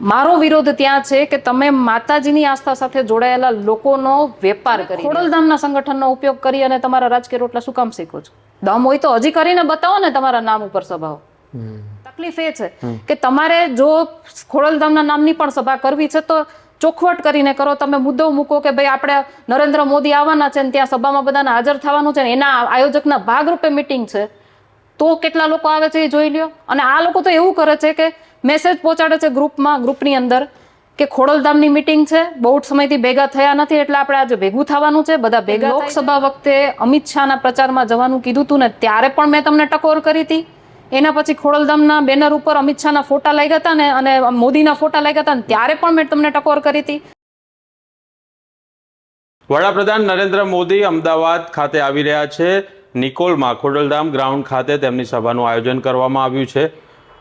મારો વિરોધ ત્યાં છે કે તમે માતાજીની આસ્થા સાથે જોડાયેલા લોકોનો વેપાર કરી ખોડલધામના સંગઠનનો ઉપયોગ કરી અને તમારા રાજકીય રોટલા શું કામ શીખો છો? દમ હોય તો હજી કરીને બતાવો ને તમારા નામ ઉપર સભાઓ. તકલીફ એ છે કે તમારે જો ખોડલધામના નામની પણ સભા કરવી છે તો ચોખવટ કરીને કરો. તમે મુદ્દો મૂકો કે ભાઈ આપણે નરેન્દ્ર મોદી આવવાના છે ને ત્યાં સભામાં બધાને હાજર થવાનું છે ને એના આયોજકના ભાગરૂપે મિટિંગ છે. તો કેટલા લોકો આવે છે એ જોઈ લ્યો. અને આ લોકો તો એવું કરે છે કે મેસેજ પહોંચાડે છે ગ્રુપમાં ગ્રુપની અંદર કે ખોડલધામની મિટિંગ છે. બહુ સમયથી ભેગા થયા નથી એટલે આપણે આજે ભેગું થવાનું છે. બધા ભેગા લોકસભા વખતે અમિત શાહના પ્રચારમાં જવાનું કીધું હતું ને ત્યારે પણ મેં તમને ટકોર કરી હતી. એના પછી ખોડલધામના બેનર ઉપર અમિત શાહના ફોટા લાગ્યા હતા ને અને મોદીના ફોટા લાગ્યા હતા ને ત્યારે પણ મેં તમને ટકોર કરી હતી. વડાપ્રધાન નરેન્દ્ર મોદી અમદાવાદ ખાતે આવી રહ્યા છે. નિકોલમાં ખોડલધામ ગ્રાઉન્ડ ખાતે તેમની સભાનું આયોજન કરવામાં આવ્યું છે.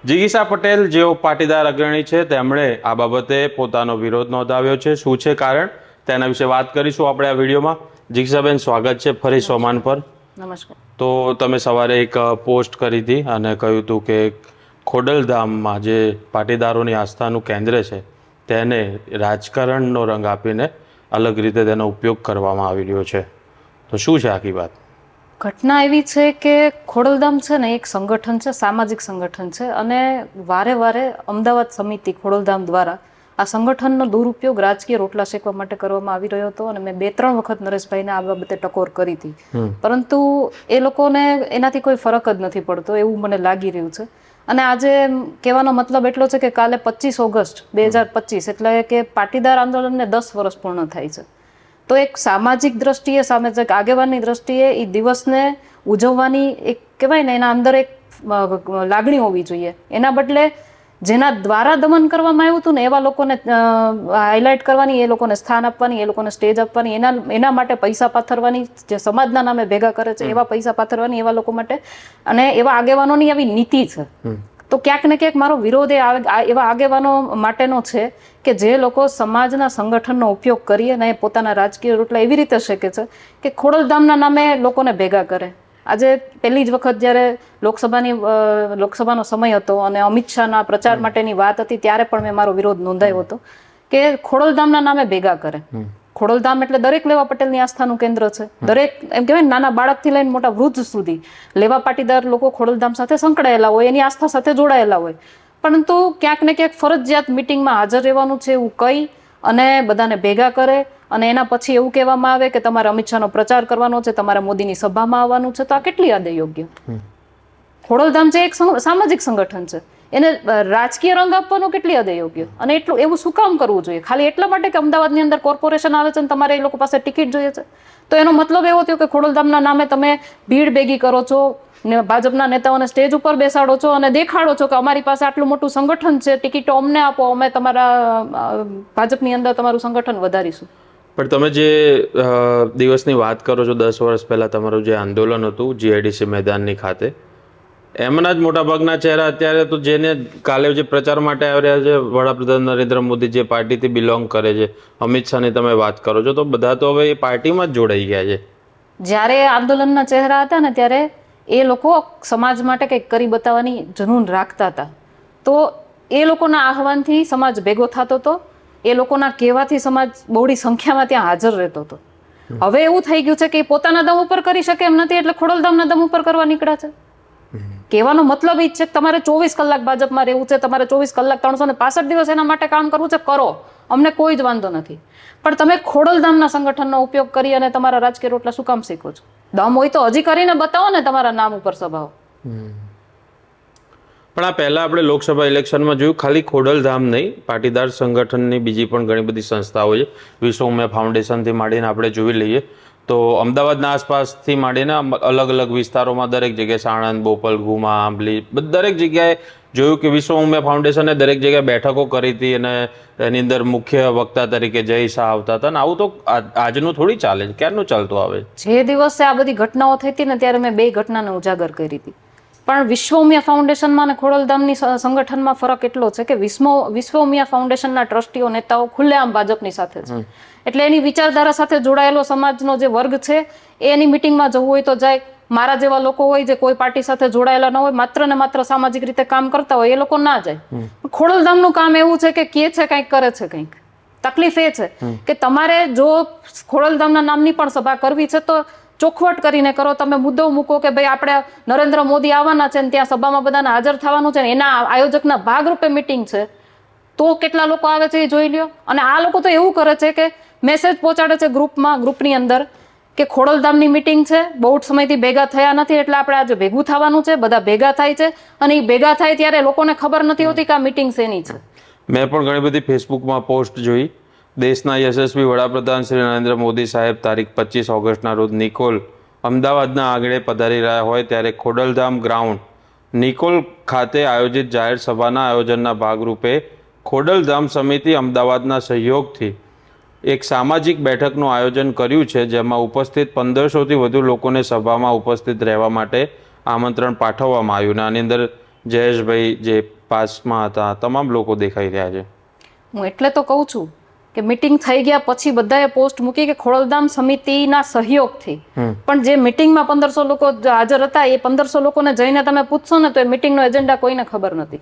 જિગીસા પટેલ જેઓ પાટીદાર અગ્રણી છે તેમણે આ બાબતે પોતાનો વિરોધ નોંધાવ્યો છે. શું છે કારણ? તેના વિશે વાત કરીશું આપણે આ વિડીયોમાં. જિગીસાબેન સ્વાગત છે ફરી સોમાન પર. નમસ્કાર. તો તમે સવારે એક પોસ્ટ કરી હતી અને કહ્યું હતું કે ખોડલધામમાં જે પાટીદારોની આસ્થાનું કેન્દ્ર છે તેને રાજકારણનો રંગ આપીને અલગ રીતે તેનો ઉપયોગ કરવામાં આવી રહ્યો છે. તો શું છે આખી વાત? ઘટના એવી છે કે ખોડલધામ છે ને એક સંગઠન છે સામાજિક સંગઠન છે અને વારે વારે અમદાવાદ સમિતિ ખોડલધામ દ્વારા આ સંગઠનનો દુરુપયોગ રાજકીય રોટલા શેકવા માટે કરવામાં આવી રહ્યો હતો અને મેં બે ત્રણ વખત નરેશભાઈને આ બાબતે ટકોર કરી હતી. પરંતુ એ લોકોને એનાથી કોઈ ફરક જ નથી પડતો એવું મને લાગી રહ્યું છે. અને આજે કહેવાનો મતલબ એટલો છે કે કાલે પચીસ ઓગસ્ટ બે હજાર પચીસ એટલે કે પાટીદાર આંદોલનને દસ વર્ષ પૂર્ણ થાય છે. તો એક સામાજિક દ્રષ્ટિએ સામે છે આગેવાનની દ્રષ્ટિએ એ દિવસને ઉજવવાની એક કહેવાય ને એના અંદર એક લાગણી હોવી જોઈએ. એના બદલે જેના દ્વારા દમન કરવામાં આવ્યું હતું ને એવા લોકોને હાઇલાઇટ કરવાની એ લોકોને સ્થાન આપવાની એ લોકોને સ્ટેજ આપવાની એના એના માટે પૈસા પાથરવાની જે સમાજના નામે ભેગા કરે છે એવા પૈસા પાથરવાની એવા લોકો માટે. અને એવા આગેવાનોની આવી નીતિ છે. તો ક્યાંક ને ક્યાંક મારો વિરોધ એ એવા આગેવાનો માટેનો છે કે જે લોકો સમાજના સંગઠનનો ઉપયોગ કરી અને પોતાના રાજકીય રોટલા એવી રીતે શેકે છે કે ખોડલધામના નામે લોકોને ભેગા કરે. આજે પહેલી જ વખત જ્યારે લોકસભાની લોકસભાનો સમય હતો અને અમિત શાહના પ્રચાર માટેની વાત હતી ત્યારે પણ મેં મારો વિરોધ નોંધાયો હતો કે ખોડલધામના નામે ભેગા કરે. ખોડલધામ એટલે દરેક લેવા પટેલની આસ્થાનું કેન્દ્ર છે. દરેક એમ કહેવાય નાના બાળકથી લઈને મોટા વૃદ્ધ સુધી લેવા પાટીદાર લોકો ખોડલધામ સાથે સંકળાયેલા હોય એની આસ્થા સાથે જોડાયેલા હોય. પરંતુ ક્યાંક ને ક્યાંક ફરજિયાત મિટિંગમાં હાજર રહેવાનું છે એવું કહી અને બધાને ભેગા કરે અને એના પછી એવું કહેવામાં આવે કે તમારે અમિત શાહનો પ્રચાર કરવાનો છે તમારે મોદીની સભામાં આવવાનું છે તો આ કેટલી હદે યોગ્ય? ખોડલધામ છે એક સામાજિક સંગઠન છે. એને રાજકીય રંગ આપવાનો કેટલી હદે યોગ્ય? અને એટલું, એવું શું કામ કરવું જોઈએ? ખાલી એટલા માટે કે અમદાવાદની અંદર કોર્પોરેશન આવે છે અને તમારે એ લોકો પાસે ટિકિટ જોઈએ છે? તો એનો મતલબ એવો થયો કે ખોડલધામના નામે તમે ભીડ ભેગી કરો છો ને ભાજપના નેતાઓને સ્ટેજ ઉપર બેસાડો છો અને દેખાડો છો કે અમારી પાસે આટલું મોટું સંગઠન છે, ટિકિટો અમને આપો, અમે તમારા ભાજપની અંદર તમારું સંગઠન વધારીશું. પણ તમે જે દિવસની વાત કરો છો, દસ વર્ષ પહેલા તમારું જે આંદોલન હતું, જીઆઈડીસી મેદાનની ખાતે એમના જ મોટાભાગના ચહેરા અત્યારે તો જેને કાલે જે પ્રચાર માટે આવી રહ્યા છે વડાપ્રધાન નરેન્દ્ર મોદી જે પાર્ટીથી બિલોંગ કરે છે. અમિત શાહની તમે વાત કરો છો તો બધા તો હવે એ પાર્ટીમાં જ જોડાઈ ગયા છે. જ્યારે આંદોલનના ચહેરા હતા ને ત્યારે એ લોકો સમાજ માટે કંઈક કરી બતાવવાની જનૂન રાખતા હતા. તો એ લોકોના આહવાનથી સમાજ ભેગો થતો હતો એ લોકોના કહેવાથી સમાજ બહોળી સંખ્યામાં ત્યાં હાજર રહેતો હતો. હવે એવું થઈ ગયું છે કે પોતાના દમ ઉપર કરી શકે એમ નથી એટલે ખોડલધામના દમ ઉપર કરવા નીકળ્યા છે. કહેવાનો મતલબ એ છે કે તમારે ચોવીસ કલાક ભાજપમાં રહેવું છે, તમારે ચોવીસ કલાક ત્રણસો ને પાસઠ દિવસ એના માટે કામ કરવું છે, કરો. અમને કોઈ જ વાંધો નથી. પણ તમે ખોડલધામના સંગઠનનો ઉપયોગ કરી અને તમારા રાજકીય રોટલા શું કામ શીખો છો? દમ હોય તો હજી કરીને બતાવો ને તમારા નામ ઉપર સભાઓ પણ આ પહેલાં આપણે લોકસભા ઇલેક્શનમાં જોયું, ખાલી ખોડલધામ નહીં, પાટીદાર સંગઠનની બીજી પણ ઘણી બધી સંસ્થાઓ છે. વિશ્વ ઉમિયા ફાઉન્ડેશનથી માંડીને આપણે જોઈ લઈએ. તો અમદાવાદના આસપાસથી માંડીને અલગ અલગ વિસ્તારોમાં દરેક જગ્યાએ સાણંદ, બોપલ, ગુમા, આંબલી દરેક જગ્યાએ જોયું કે વિશ્વ ઉમિયા ફાઉન્ડેશને દરેક જગ્યાએ બેઠકો કરી હતી અને એની અંદર મુખ્ય વક્તા તરીકે જય શાહ આવતા હતા. અને આવું તો આજનું થોડી ચાલે છે. ક્યારનું ચાલતું આવે? જે દિવસે આ બધી ઘટનાઓ થઈ હતી ને ત્યારે મેં બે ઘટનાને ઉજાગર કરી હતી. પણ વિશ્વ ઉમિયા ફાઉન્ડેશનમાં અને ખોડલધામની સંગઠનમાં ફરક એટલો છે કે વિશ્વ વિશ્વ ઉમિયા ફાઉન્ડેશનના ટ્રસ્ટીઓ નેતાઓ ખુલ્લેઆમ ભાજપની સાથે છે. એટલે એની વિચારધારા સાથે જોડાયેલો સમાજનો જે વર્ગ છે એ એની મિટિંગમાં જવું હોય તો જાય. મારા જેવા લોકો હોય જે કોઈ પાર્ટી સાથે જોડાયેલા ન હોય માત્ર ને માત્ર સામાજિક રીતે કામ કરતા હોય એ લોકો ના જાય. ખોડલધામનું કામ એવું છે કે કે છે કંઈક કરે છે કંઈક. તકલીફ એ છે કે તમારે જો ખોડલધામના નામની પણ સભા કરવી છે તો ચોખવટ કરીને કરો. તમે મુદ્દો મૂકો કે ભાઈ આપણે નરેન્દ્ર મોદી આવવાના છે ને ત્યાં સભામાં બધાને હાજર થવાનું છે ને એના આયોજકના ભાગરૂપે મિટિંગ છે. તો કેટલા લોકો આવે છે એ જોઈ લ્યો. અને આ લોકો તો એવું કરે છે કે મેસેજ પહોંચાડે છે ગ્રુપમાં, ગ્રુપની અંદર કે ખોડલધામની મિટિંગ છે. બહુ સમયથી ભેગા થયા નથી એટલે આપણે આજે ભેગું થવાનું છે. બધા ભેગા થાય છે. અને એ ભેગા થાય ત્યારે લોકોને ખબર નથી હોતી કે આ મિટિંગ શેની છે. મેં પણ ઘણી બધી ફેસબુકમાં પોસ્ટ જોઈ. દેશના યશસ્વી વડાપ્રધાન શ્રી નરેન્દ્ર મોદી સાહેબ તારીખ પચીસ ઓગસ્ટના રોજ નિકોલ, અમદાવાદના આંગણે પધારી રહ્યા હોય ત્યારે ખોડલધામ ગ્રાઉન્ડ, નિકોલ ખાતે આયોજિત જાહેર સભાના આયોજનના ભાગરૂપે ખોડલધામ સમિતિ અમદાવાદના સહયોગથી એક સામાજિક બેઠકનું આયોજન કર્યું છે, જેમાં ઉપસ્થિત પંદરસોથી વધુ લોકોને સભામાં ઉપસ્થિત રહેવા માટે આમંત્રણ પાઠવવામાં આવ્યું આની અંદર જયેશભાઈ જે પાસમાં હતા, તમામ લોકો દેખાઈ રહ્યા છે. હું એટલે તો કહું છું કે મિટિંગ થઈ ગયા પછી બધાએ પોસ્ટ મૂકી કે ખોડલધામ સમિતિના સહયોગથી. પણ જે મિટિંગમાં પંદરસો લોકો હાજર હતા એ પંદરસો લોકોને જઈને તમે પૂછશો ને તો એ મિટિંગનો એજન્ડા કોઈને ખબર નથી.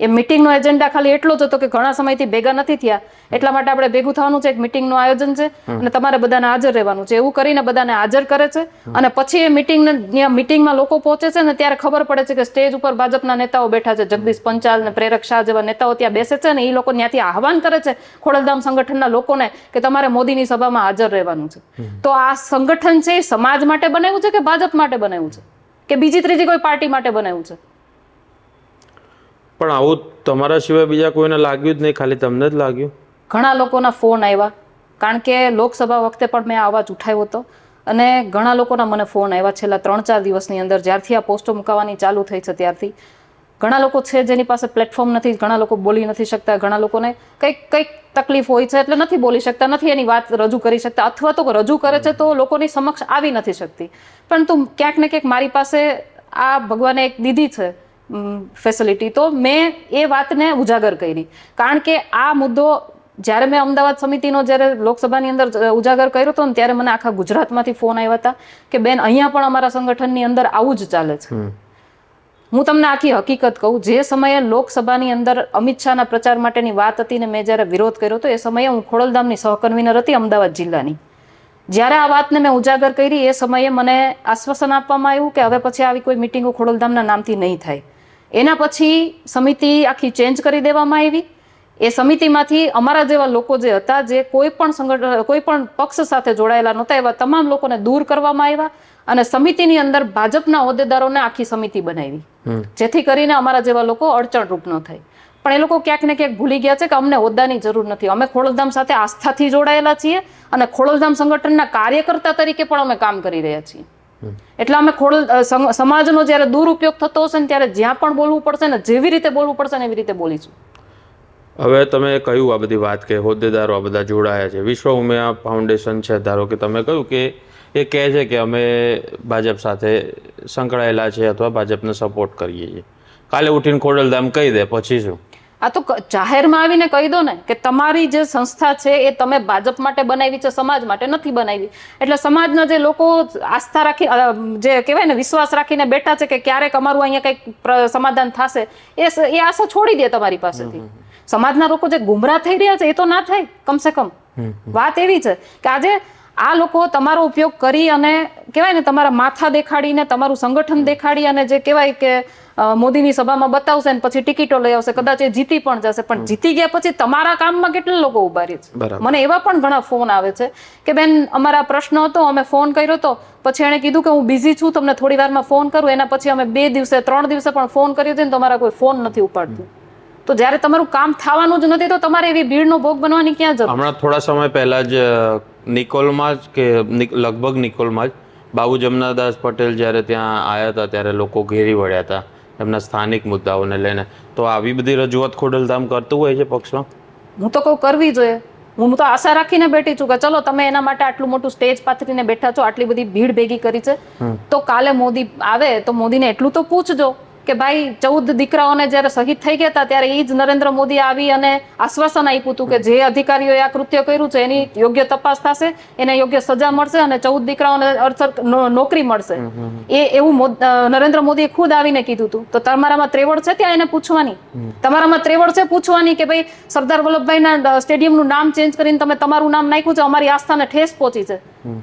એ મિટિંગનો એજન્ડા ખાલી એટલો જ હતો કે ઘણા સમયથી ભેગા નથી થયા. એટલા માટે આપણે ભેગું થવાનું છે એક મિટિંગનું આયોજન છે અને તમારે બધાને હાજર રહેવાનું છે. એવું કરીને બધાને હાજર કરે છે અને પછી એ મિટિંગને ત્યાં મિટિંગમાં લોકો પહોંચે છે ને ત્યારે ખબર પડે છે કે સ્ટેજ ઉપર ભાજપના નેતાઓ બેઠા છે. જગદીશ પંચાલ ને પ્રેરક શાહ જેવા નેતાઓ ત્યાં બેસે છે ને એ લોકો ત્યાંથી આહવાન કરે છે ખોડલધામ સંગઠનના લોકોને કે તમારે મોદીની સભામાં હાજર રહેવાનું છે. તો આ સંગઠન છે એ સમાજ માટે બનાવ્યું છે કે ભાજપ માટે બનાવ્યું છે? કે બીજી ત્રીજી કોઈ પાર્ટી માટે બનાવ્યું છે? પણ આવું તમારા સિવાય બીજા કોઈને લાગ્યું જ નહીં, ખાલી તમને જ લાગ્યું. ઘણા લોકોના ફોન આવ્યા. કારણ કે લોકસભા વખતે પણ મેં અવાજ ઉઠાવ્યો હતો અને ઘણા લોકોના મને ફોન આવ્યા છેલ્લા ત્રણ ચાર દિવસની અંદર. જ્યારથી આ પોસ્ટો મુકાવાની ચાલુ થઈ છે ત્યારથી. ઘણા લોકો છે જેની પાસે પ્લેટફોર્મ નથી, ઘણા લોકો બોલી નથી શકતા, ઘણા લોકોને કંઈક કંઈક તકલીફ હોય છે એટલે નથી બોલી શકતા, નથી એની વાત રજૂ કરી શકતા, અથવા તો રજૂ કરે છે તો લોકોની સમક્ષ આવી નથી શકતી. પરંતુ ક્યાંક ને ક્યાંક મારી પાસે આ ભગવાને એક દીધી છે ફેસિલિટી તો મેં એ વાતને ઉજાગર કરી. કારણ કે આ મુદ્દો જ્યારે મેં અમદાવાદ સમિતિનો જ્યારે લોકસભાની અંદર ઉજાગર કર્યો હતો ને ત્યારે મને આખા ગુજરાતમાંથી ફોન આવ્યા હતા કે બેન અહીંયા પણ અમારા સંગઠનની અંદર આવું જ ચાલે છે. હું તમને આખી હકીકત કહું જે સમયે લોકસભાની અંદર અમિત શાહના પ્રચાર માટેની વાત હતી ને મેં જ્યારે વિરોધ કર્યો હતો એ સમયે હું ખોડલધામની સહકન્વીનર હતી અમદાવાદ જિલ્લાની. જ્યારે આ વાતને મેં ઉજાગર કરી એ સમયે મને આશ્વાસન આપવામાં આવ્યું કે હવે પછી આવી કોઈ મિટિંગો ખોડલધામના નામથી નહીં થાય. એના પછી સમિતિ આખી ચેન્જ કરી દેવામાં આવી. એ સમિતિમાંથી અમારા જેવા લોકો જે હતા જે કોઈ પણ સંગઠન કોઈ પણ પક્ષ સાથે જોડાયેલા નહોતા એવા તમામ લોકોને દૂર કરવામાં આવ્યા અને સમિતિની અંદર ભાજપના હોદ્દેદારોને આખી સમિતિ બનાવી. જેથી કરીને અમારા જેવા લોકો અડચણરૂપ ન થાય. પણ એ લોકો ક્યાંક ને ક્યાંક ભૂલી ગયા છે કે અમને હોદ્દાની જરૂર નથી. અમે ખોડલધામ સાથે આસ્થાથી જોડાયેલા છીએ અને ખોડલધામ સંગઠનના કાર્યકર્તા તરીકે પણ અમે કામ કરી રહ્યા છીએ. એટલે અમે ખોડલ સમાજનો જ્યારે દુરુપયોગ થતો હશે ને ત્યારે જ્યાં પણ બોલવું પડશે ને, જેવી રીતે બોલવું પડશે ને એવી રીતે બોલીશું. હવે તમે કહ્યું આ બધી વાત કે હોદ્દેદારો આ બધા જોડાયા છે? વિશ્વ ઉમિયા ફાઉન્ડેશન છે, ધારો કે તમે કહ્યું કે એ કહે છે કે અમે ભાજપ સાથે સંકળાયેલા છે અથવા ભાજપને સપોર્ટ કરીએ છીએ. કાલે ઉઠીને ખોડલધામ કહી દે, પછી શું? આ તો જાહેરમાં આવીને કહી દો ને કે તમારી જે સંસ્થા છે એ તમે ભાજપ માટે બનાવી છે સમાજ માટે નથી બનાવી. એટલે સમાજના જે લોકો આસ્થા રાખી જે કહેવાય ને વિશ્વાસ રાખીને બેઠા છે કે ક્યારેક અમારું અહીંયા કંઈક સમાધાન થશે એ એ આશા છોડી દે તમારી પાસેથી. સમાજના લોકો જે ગુમરાહ થઈ રહ્યા છે એ તો ના થાય કમસે કમ. વાત એવી છે કે આજે આ લોકો તમારો ઉપયોગ કરી અને કહેવાય ને તમારા માથા દેખાડીને તમારું સંગઠન દેખાડી અને જે કહેવાય કે મોદીની સભામાં બતાવશે ને પછી ટિકિટો લઈ આવશે કદાચ એ જીતી પણ જશે. પણ જીતી ગયા પછી તમારા કામમાં કેટલા લોકો ઊભા રહે છે. મને એવા પણ ઘણા ફોન આવે છે કે બેન અમારા પ્રશ્ન હતો અમે ફોન કર્યો હતો પછી એણે કીધું કે હું બિઝી છું તમને થોડી વારમાં ફોન કરું એના પછી અમે બે દિવસે ત્રણ દિવસે પણ ફોન કર્યો છે ને તમારા કોઈ ફોન નથી ઉપાડતું. તો જ્યારે તમારું કામ થવાનું જ નથી તો તમારે એવી ભીડનો ભોગ બનવાની ક્યાં જરૂર? હમણાં થોડા સમય પહેલા જ નિકોલમાં જ કે લગભગ નિકોલમાં જ બાબુ જમનાદાસ પટેલ જ્યારે ત્યાં આવ્યા હતા ત્યારે લોકો ઘેરી વળ્યા હતા એમના સ્થાનિક મુદ્દાઓને લઈને. તો આવી બધી રજૂઆત ખોડલધામ કરતું હોય છે પક્ષમાં? હું તો કહું કરવી જોઈએ. હું તો આશા રાખીને બેઠી છું કે ચલો તમે એના માટે આટલું મોટું સ્ટેજ પાથરીને બેઠા છો આટલી બધી ભીડ ભેગી કરી છે. તો કાલે મોદી આવે તો મોદીને એટલું તો પૂછજો. કે ભાઈ ચૌદ દીકરાઓને જ્યારે શહીદ થઈ ગયા હતા ત્યારે એ જ નરેન્દ્ર મોદી આવી અને આશ્વાસન આપ્યું હતું કે જે અધિકારીઓએ આ કૃત્ય કર્યું છે એની યોગ્ય તપાસ થશે એને યોગ્ય સજા મળશે અને ચૌદ દીકરાઓને અડસર નોકરી મળશે. એ એવું નરેન્દ્ર મોદીએ ખુદ આવીને કીધું હતું. તો તમારામાં ત્રેવડ છે ત્યાં એને પૂછવાની? તમારામાં ત્રેવડ છે પૂછવાની કે ભાઈ સરદાર વલ્લભભાઈના સ્ટેડિયમનું નામ ચેન્જ કરીને તમે તમારું નામ નાખ્યું છે અમારી આસ્થાને ઠેસ પહોંચી છે.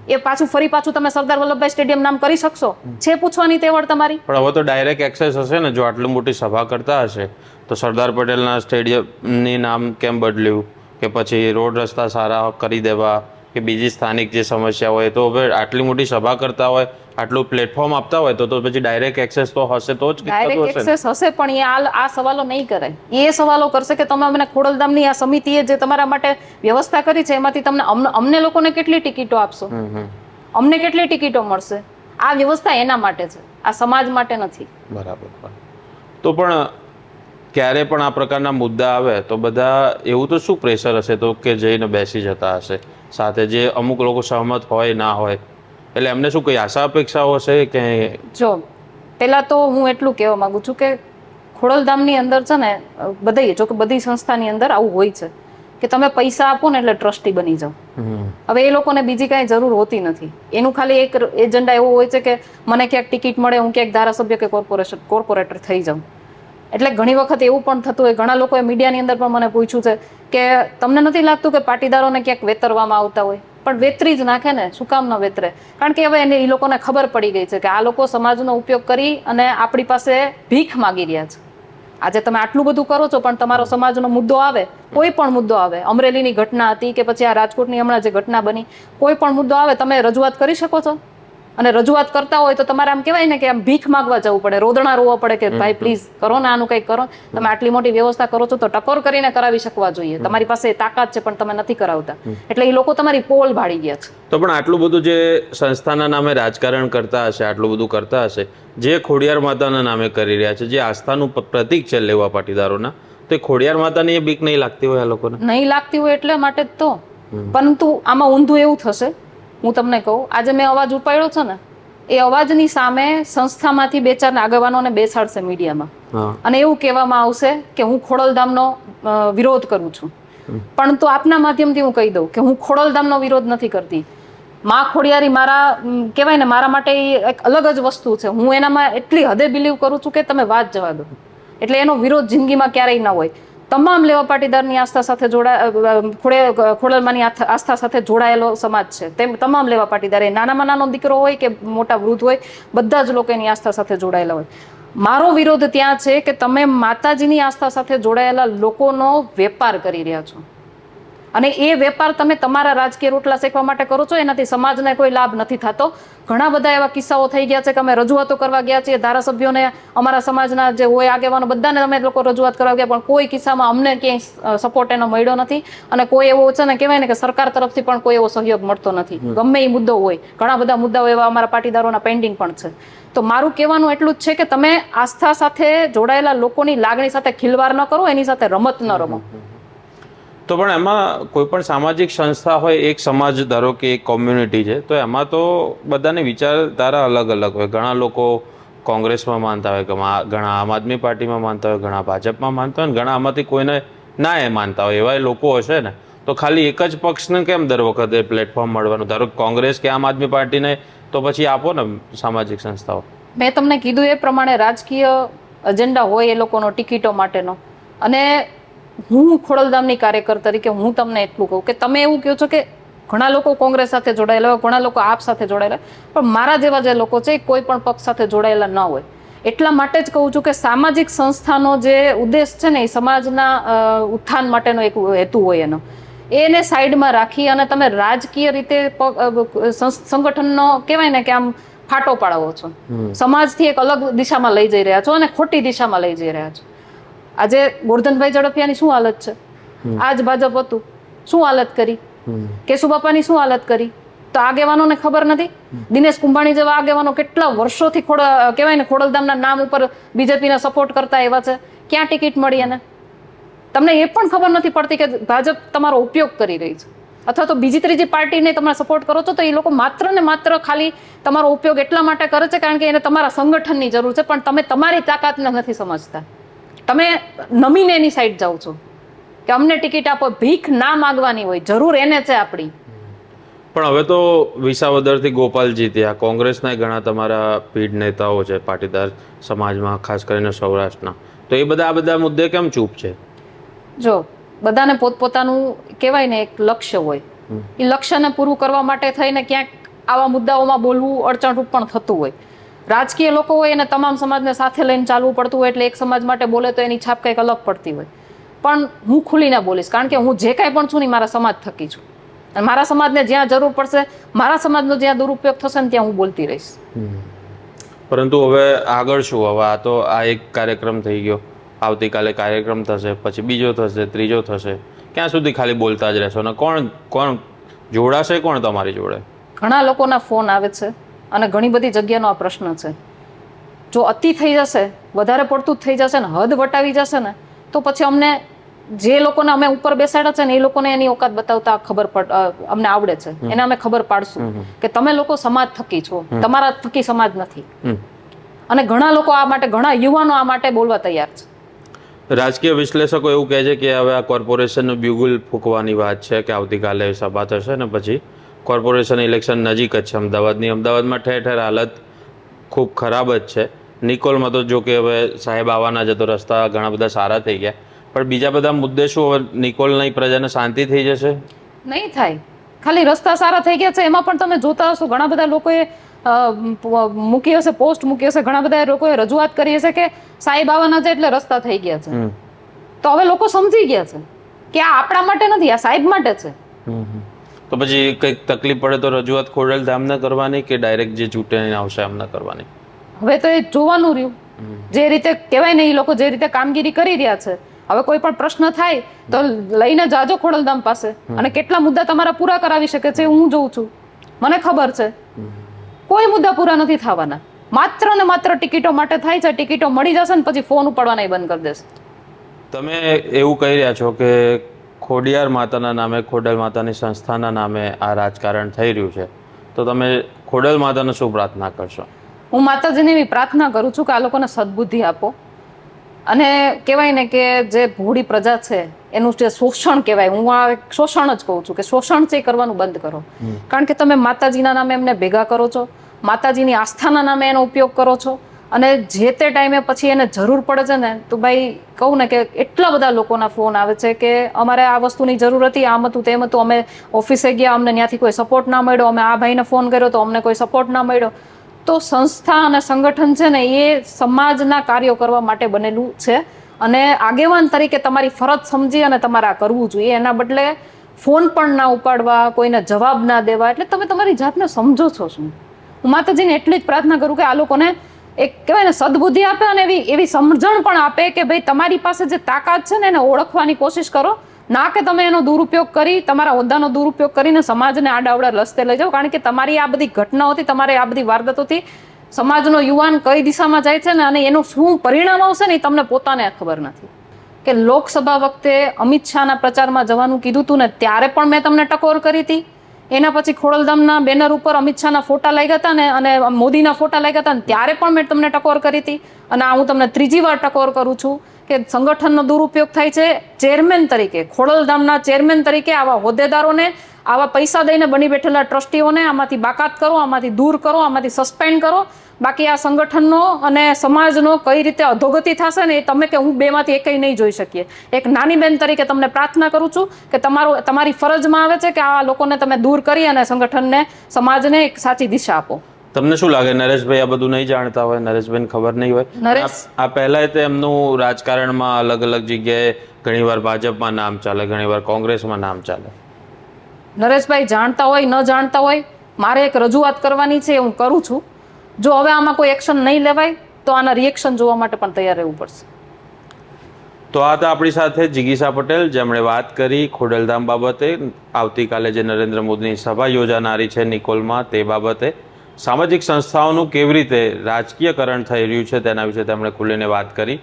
એ પાછું ફરી પાછું તમે સરદાર વલ્લભભાઈ સ્ટેડિયમ નામ કરી શકશો? છે પૂછવાની તેવડ તમારી? પણ હવે તો ડાયરેક્ટ એક્સેસ હશે ને, જો આટલી મોટી સભા કરતા હશે, તો સરદાર પટેલના સ્ટેડિયમની નામ કેમ બદલ્યું? કે પછી રોડ રસ્તા સારા કરી દેવા કે બીજી સ્થાનિક જે સમસ્યા હોય તો હવે આટલી મોટી સભા કરતા હોય આટલું પ્લેટફોર્મ આપતા હોય તો તો પછી ડાયરેક્ટ એક્સેસ તો હશે તો જ ડાયરેક્ટ. એક્સેસ હશે પણ એ આ આ સવાલો નહીં કરે. એ સવાલો કરશે કે તમે અમને ખોડલધામની આ સમિતિએ જે તમારા માટે વ્યવસ્થા કરી છે એમાંથી તમને અમને લોકોને કેટલી ટિકિટો આપશો? અમને કેટલી ટિકિટો મળશે? આ વ્યવસ્થા એના માટે છે આ સમાજ માટે નથી. બરાબર. તો પણ ક્યારે પણ આ પ્રકારના મુદ્દા આવે તો બધા એવું તો શું પ્રેશર હશે તો કે જઈને બેસી જતા હશે? સાથે જે અમુક લોકો સહમત હોય ના હોય. એટલે એમને શું કોઈ આશા અપેક્ષાઓ હશે કે જો પહેલાં તો હું એટલું કહેવા માંગુ છું કે ખોડલધામની અંદર છે ને બધી જો કે બધી સંસ્થાની અંદર આવું હોય છે કે તમે પૈસા આપો ને એટલે ટ્રસ્ટી બની જાઓ. હવે એ લોકોને બીજી કાંઈ જરૂર હોતી નથી. એનું ખાલી એક એજન્ડા એવો હોય છે કે મને ક્યાંક ટિકિટ મળે હું ક્યાંક ધારાસભ્ય કે કોર્પોરેશન કોર્પોરેટર થઈ જાઉં. એટલે ઘણી વખત એવું પણ થતું હોય, ઘણા લોકોએ મીડિયાની અંદર પણ મને પૂછ્યું છે કે તમને નથી લાગતું કે પાટીદારોને ક્યાંક વેતરવામાં આવતા હોય? પણ વેતરી જ નાખે ને, શું કામ ન વેતરે? કારણ કે હવે એને એ લોકોને ખબર પડી ગઈ છે કે આ લોકો સમાજનો ઉપયોગ કરી અને આપણી પાસે ભીખ માગી રહ્યા છે. આજે તમે આટલું બધું કરો છો, પણ તમારો સમાજનો મુદ્દો આવે, કોઈ પણ મુદ્દો આવે. અમરેલીની ઘટના હતી કે પછી આ રાજકોટની હમણાં જે ઘટના બની, કોઈ પણ મુદ્દો આવે, તમે રજૂઆત કરી શકો છો? અને રજૂઆત કરતા હોય તો તમારે આમ કહેવાય ને કે આમ ભીખ માગવા જવું પડે રોદણા રોવા પડે કે ભાઈ પ્લીઝ કરો ને આનું કંઈક કરો. તમે આટલી મોટી વ્યવસ્થા કરો છો તો ટકોર કરીને કરાવી શકવા જોઈએ. તમારી પાસે તાકાત છે પણ તમે નથી કરાવતા. એટલે એ લોકો તમારી પોલ ભાડી ગયા છે. તો પણ આટલું બધું જે સંસ્થાના નામે રાજકારણ કરતા હશે આટલું બધું કરતા હશે જે ખોડિયાર માતાના નામે કરી રહ્યા છે જે આસ્થાનું પ્રતિક છે લેવા પાટીદારોના તો એ ખોડિયાર માતાની એ બીક નહીં લાગતી હોય આ લોકોને? નહીં લાગતી હોય એટલે માટે જ તો. પરંતુ આમાં ઊંધું એવું થશે હું તમને કહું આજે મેં અવાજ ઉપાડ્યો છે ને એ અવાજની સામે સંસ્થામાંથી બે ચાર આગેવાનોને બેસાડશે મીડિયામાં. અને એવું કહેવામાં આવશે કે હું ખોડલધામનો વિરોધ કરું છું. પણ તો આપના માધ્યમથી હું કહી દઉં કે હું ખોડલધામનો વિરોધ નથી કરતી. મા ખોડિયારી મારા કહેવાય ને મારા માટે એક અલગ જ વસ્તુ છે. હું એનામાં એટલી હદે બિલીવ કરું છું કે તમે વાત જવા દો. એટલે એનો વિરોધ જિંદગીમાં ક્યારેય ન હોય. તમામ લેવા પાટીદારની આસ્થા સાથે જોડા ખોડે ખોડલમાની આસ્થા સાથે જોડાયેલો સમાજ છે. તેમ, તમામ લેવા પાટીદાર એ નાનામાં નાનો દીકરો હોય કે મોટા વૃદ્ધ હોય, બધા જ લોકો એની આસ્થા સાથે જોડાયેલા હોય. મારો વિરોધ ત્યાં છે કે તમે માતાજીની આસ્થા સાથે જોડાયેલા લોકોનો વેપાર કરી રહ્યા છો. અને એ વેપાર તમે તમારા રાજકીય રોટલા શેકવા માટે કરો છો એનાથી સમાજને કોઈ લાભ નથી થતો. ઘણા બધા એવા કિસ્સાઓ થઈ ગયા છે કે અમે રજૂઆતો કરવા ગયા છીએ. ધારાસભ્યોને અમારા સમાજના જે હોય આગેવાનો બધાને અમે લોકો રજૂઆત કરવા ગયા પણ કોઈ કિસ્સામાં અમને ક્યાંય સપોર્ટ એનો મળ્યો નથી. અને કોઈ એવો છે ને કહેવાય ને કે સરકાર તરફથી પણ કોઈ એવો સહયોગ મળતો નથી. ગમે એ મુદ્દો હોય. ઘણા બધા મુદ્દાઓ એવા અમારા પાટીદારોના પેન્ડિંગ પણ છે. તો મારું કહેવાનું એટલું જ છે કે તમે આસ્થા સાથે જોડાયેલા લોકોની લાગણી સાથે ખિલવાડ ન કરો એની સાથે રમત ન રમો. તો પણ એમાં કોઈ પણ સામાજિક સંસ્થા હોય, એક સમાજ ધારો કે એક કોમ્યુનિટી છે, તો એમાં તો બધાની વિચારધારા અલગ અલગ હોય. ઘણા લોકો કોંગ્રેસમાં માનતા હોય ઘણા આમ આદમી પાર્ટીમાં માનતા હોય, ઘણા ભાજપમાં માનતા હોય ઘણા આમાંથી કોઈને ના એ માનતા હોય. એવા લોકો હશે ને. તો ખાલી એક જ પક્ષને કેમ દર વખતે પ્લેટફોર્મ મળવાનું? ધારો કોંગ્રેસ કે આમ આદમી પાર્ટીને તો પછી આપો ને સામાજિક સંસ્થાઓ. મેં તમને કીધું એ પ્રમાણે રાજકીય એજન્ડા હોય એ લોકોનો, ટિકિટો માટેનો. અને હું ખોડલધામની કાર્યકર તરીકે હું તમને એટલું કહું કે તમે એવું કહો છો કે ઘણા લોકો કોંગ્રેસ સાથે જોડાયેલા હોય ઘણા લોકો આપ સાથે જોડાયેલા પણ મારા જેવા જે લોકો છે એ કોઈ પણ પક્ષ સાથે જોડાયેલા ન હોય. એટલા માટે જ કહું છું કે સામાજિક સંસ્થાનો જે ઉદ્દેશ છે ને એ સમાજના ઉત્થાન માટેનો એક હેતુ હોય એનો. એને સાઈડમાં રાખી અને તમે રાજકીય રીતે સંગઠનનો કહેવાય ને કે આમ ફાટો પાડવો છો. સમાજથી એક અલગ દિશામાં લઈ જઈ રહ્યા છો અને ખોટી દિશામાં લઈ જઈ રહ્યા છો. આજે ગોરધનભાઈ ઝડપિયાની શું હાલત છે? આજ ભાજપ હતું. શું હાલત કરી? કેશુબાપાની શું હાલત કરી? તો આગેવાનોને ખબર નથી? દિનેશ કુંભાણી જેવા આગેવાનો કેટલા વર્ષોથી ખોડ કહેવાય ને ખોડલધામના નામ ઉપર બીજેપીને સપોર્ટ કરતા એવા છે. ક્યાં ટિકિટ મળી એને? તમને એ પણ ખબર નથી પડતી કે ભાજપ તમારો ઉપયોગ કરી રહી છે. અથવા તો બીજી ત્રીજી પાર્ટીને તમે સપોર્ટ કરો છો તો એ લોકો માત્ર ને માત્ર ખાલી તમારો ઉપયોગ એટલા માટે કરે છે કારણ કે એને તમારા સંગઠનની જરૂર છે પણ તમે તમારી તાકાતને નથી સમજતા. તમે નમીને એની સાઈડ જાઓ છો. કે અમને ટિકિટ આપો ભીખ ના માગવાની હોય જરૂર એને છે આપણી. પણ હવે તો વિસાવદરથી ગોપાલ જીત્યા કોંગ્રેસના ઘણા તમારા પીઢ નેતાઓ છે પાટીદાર સમાજમાં ખાસ કરીને સૌરાષ્ટ્રના. તો એ બધા આ બધા મુદ્દે કેમ ચૂપ છે? જો બધાને પોતપોતાનું કહેવાય ને એક લક્ષ્ય હોય. એ લક્ષ્યને પૂરું કરવા માટે થઈને ક્યાંક આવા મુદ્દાઓમાં બોલવું અડચણરૂપ પણ થતું હોય. રાજકીય લોકો હોય એને તમામ સમાજને સાથે લઈને ચાલવું પડતું હોય એટલે એક સમાજ માટે બોલે તો એની છાપ કંઈક અલગ પડતી હોય. પણ હું ખુલીને બોલીશ કારણ કે હું જે કાંઈ પણ છું ને મારા સમાજ થકી છું. અને મારા સમાજને જ્યાં જરૂર પડશે મારા સમાજનો જ્યાં દુરુપયોગ થશે ને ત્યાં હું બોલતી રહીશ. પરંતુ હવે આગળ શું? હવે આ તો આ એક કાર્યક્રમ થઈ ગયો. આવતીકાલે કાર્યક્રમ થશે પછી બીજો થશે ત્રીજો થશે. ક્યાં સુધી ખાલી બોલતા જ રહેશો? ને કોણ કોણ જોડાશે? કોણ તમારી જોડે? ઘણા લોકોના ફોન આવે છે. અને ઘણી બધી જગ્યાનો આ પ્રશ્ન છે. જો અતિ થઈ જશે વધારે પડતું જ થઈ જશે ને હદ વટાવી જશે ને તો પછી અમને જે લોકોને અમે ઉપર બેસાડ્યા છે ને એ લોકોને એની ઓકાત બતાવતા ખબર પડ અમને આવડે છે. એને અમે ખબર પાડશું કે તમે લોકો સમાજ થકી છો. તમારા થકી સમાજ નથી. અને ઘણા લોકો આ માટે ઘણા યુવાનો આ માટે બોલવા તૈયાર છે. રાજકીય વિશ્લેષકો એવું કહે છે કે હવે આ કોર્પોરેશનનું બ્યુગલ ફૂંકવાની વાત છે કે આવતીકાલે સભા થશે ને પછી કોર્પોરેશન ઇલેક્શન નજીક જ છે. અમદાવાદની અમદાવાદમાં ઠેર ઠેર હાલત ખૂબ ખરાબ જ છે. નિકોલમાં તો જો કે હવે સાહેબ આવવાના છે તો રસ્તા ઘણા બધા સારા થઈ ગયા. પણ બીજા બધા મુદ્દે શું હવે નિકોલની પ્રજાને શાંતિ થઈ જશે? નહીં થાય. ખાલી રસ્તા સારા થઈ ગયા છે. એમાં પણ તમે જોતા હશો ઘણા બધા લોકોએ મૂકી હશે પોસ્ટ મૂકી હશે. ઘણા બધા લોકોએ રજૂઆત કરી હશે કે સાહેબ આવવાના છે એટલે રસ્તા થઈ ગયા છે. તો હવે લોકો સમજી ગયા છે કે આ આપણા માટે નથી આ સાહેબ માટે છે. હમ. તો પછી કંઈક તકલીફ પડે તો રજૂઆત ખોડલ ધામના કરવાની કે ડાયરેક્ટ જે ચૂંટણી આવશે એમને કરવાની? હવે તો એ જોવાનું રહ્યું. જે રીતે કહેવાય ને એ લોકો જે રીતે કામગીરી કરી રહ્યા છે હવે કોઈ પણ પ્રશ્ન થાય તો લઈને જાજો ખોડલધામ પાસે. અને કેટલા મુદ્દા તમારા પૂરા કરાવી શકે છે હું જોઉં છું. મને ખબર છે. કોઈ મુદ્દા પૂરા નથી થવાના. માત્ર ને માત્ર ટિકિટો માટે થાય છે ટિકિટો મળી જશે ને પછી ફોન ઉપાડવાના બંધ કરી દેશે. તમે એવું કહી રહ્યા છો કે ખોડિયાર માતાના નામે ખોડલ માતાની સંસ્થાના નામે આ રાજકારણ થઈ રહ્યું છે. તો તમે ખોડલ માતાને શું પ્રાર્થના કરશો? હું માતાજીને એવી પ્રાર્થના કરું છું કે આ લોકોને સદબુદ્ધિ આપો. અને કહેવાય ને કે જે ભોળી પ્રજા છે એનું જે શોષણ કહેવાય હું આ શોષણ જ કહું છું કે શોષણ છે કરવાનું બંધ કરો. કારણ કે તમે માતાજીના નામે એમને ભેગા કરો છો માતાજીની આસ્થાના નામે એનો ઉપયોગ કરો છો અને જે તે ટાઈમે પછી એને જરૂર પડે છે ને, તો ભાઈ કહું ને કે એટલા બધા લોકોના ફોન આવે છે કે અમારે આ વસ્તુની જરૂર હતી, આમ હતું, તેમ હતું. અમે ઓફિસે ગયા, અમને ત્યાંથી કોઈ સપોર્ટ ના મળ્યો. અમે આ ભાઈને ફોન કર્યો તો અમને કોઈ સપોર્ટ ના મળ્યો. તો સંસ્થા અને સંગઠન છે ને, એ સમાજના કાર્યો કરવા માટે બનેલું છે. અને આગેવાન તરીકે તમારી ફરજ સમજી અને તમારે આ કરવું જોઈએ. એના બદલે ફોન પણ ના ઉપાડવા, કોઈને જવાબ ના દેવા. એટલે તમે તમારી જાતને સમજો છો શું? હું માતાજીને એટલી જ પ્રાર્થના કરું કે આ લોકોને એક કહેવાય ને, સદબુદ્ધિ આપે અને એવી એવી સમજણ પણ આપે કે ભાઈ તમારી પાસે જે તાકાત છે ને, એને ઓળખવાની કોશિશ કરો. ના કે તમે એનો દુરુપયોગ કરી, તમારા હોદ્દાનો દુરુપયોગ કરીને સમાજને આડાવડા રસ્તે લઈ જાઓ. કારણ કે તમારી આ બધી ઘટનાઓથી, તમારે આ બધી વારદાતોથી સમાજનો યુવાન કઈ દિશામાં જાય છે ને, અને એનું શું પરિણામ આવશે ને, એ તમને પોતાને ખબર નથી. કે લોકસભા વખતે અમિત શાહના પ્રચારમાં જવાનું કીધું હતું ને, ત્યારે પણ મેં તમને ટકોર કરી હતી. એના પછી ખોડલધામના બેનર ઉપર અમિત શાહના ફોટા લાગ્યા હતા ને, અને મોદીના ફોટા લાગ્યા હતા ને, ત્યારે પણ મેં તમને ટકોર કરી હતી. અને આ હું તમને ત્રીજી વાર ટકોર કરું છું. કે સંગઠનનો દુરુપયોગ થાય છે. ચેરમેન તરીકે ખોડલધામના ચેરમેન તરીકે આવા હોદ્દેદારોને, આવા પૈસા દઈને બની બેઠેલા ટ્રસ્ટીઓને આમાંથી બાકાત કરો, આમાંથી દૂર કરો, આમાંથી સસ્પેન્ડ કરો. બાકી આ સંગઠનનો અને સમાજનો કઈ રીતે અધોગતિ થશે ને એ તમે કે હું બેમાંથી એકય નહીં જોઈ શકીએ. એક નાની બેન તરીકે તમને પ્રાર્થના કરું છું કે તમારું, તમારી ફરજમાં આવે છે કે આ લોકોને તમે દૂર કરી અને સંગઠનને, સમાજને એક સાચી દિશા આપો. તમને શું લાગે? નરેશભાઈ આ બધું નહીં જાણતા હોય નરેશભાઈને ખબર નહીં હોય. આ- પહેલા તે એમનું રાજકારણમાં અલગ અલગ જગ્યાએ ઘણીવાર ભાજપમાં નામ ચાલે ઘણીવાર કોંગ્રેસમાં નામ ચાલે. નરેશભાઈ જાણતા હોય ન જાણતા હોય મારે એક રજૂઆત કરવાની છે હું કરું છું. જો હવે આમાં કોઈ એક્શન નહીં લેવાય તો આના રિએક્શન જોવા માટે પણ તૈયાર રહેવું પડશે. તો આ તો આપણી સાથે જિગીસા પટેલ જેમણે વાત કરી ખોડલધામ બાબતે. આવતીકાલે જે નરેન્દ્ર મોદીની સભા યોજાનારી છે નિકોલમાં તે બાબતે સામાજિક સંસ્થાઓનું કેવી રીતે રાજકીયકરણ થઈ રહ્યું છે તેના વિશે તેમણે ખુલીને વાત કરી.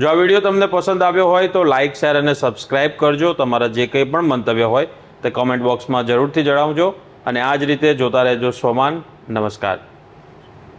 જો આ વીડિયો તમને પસંદ આવ્યો હોય તો લાઇક શેર અને સબસ્ક્રાઇબ કરજો. તમારા જે કંઈ પણ મંતવ્ય હોય તે કોમેન્ટ બોક્સમાં જરૂરથી જણાવજો. અને આ જ રીતે જોતા રહેજો સોમાન નમસ્કાર.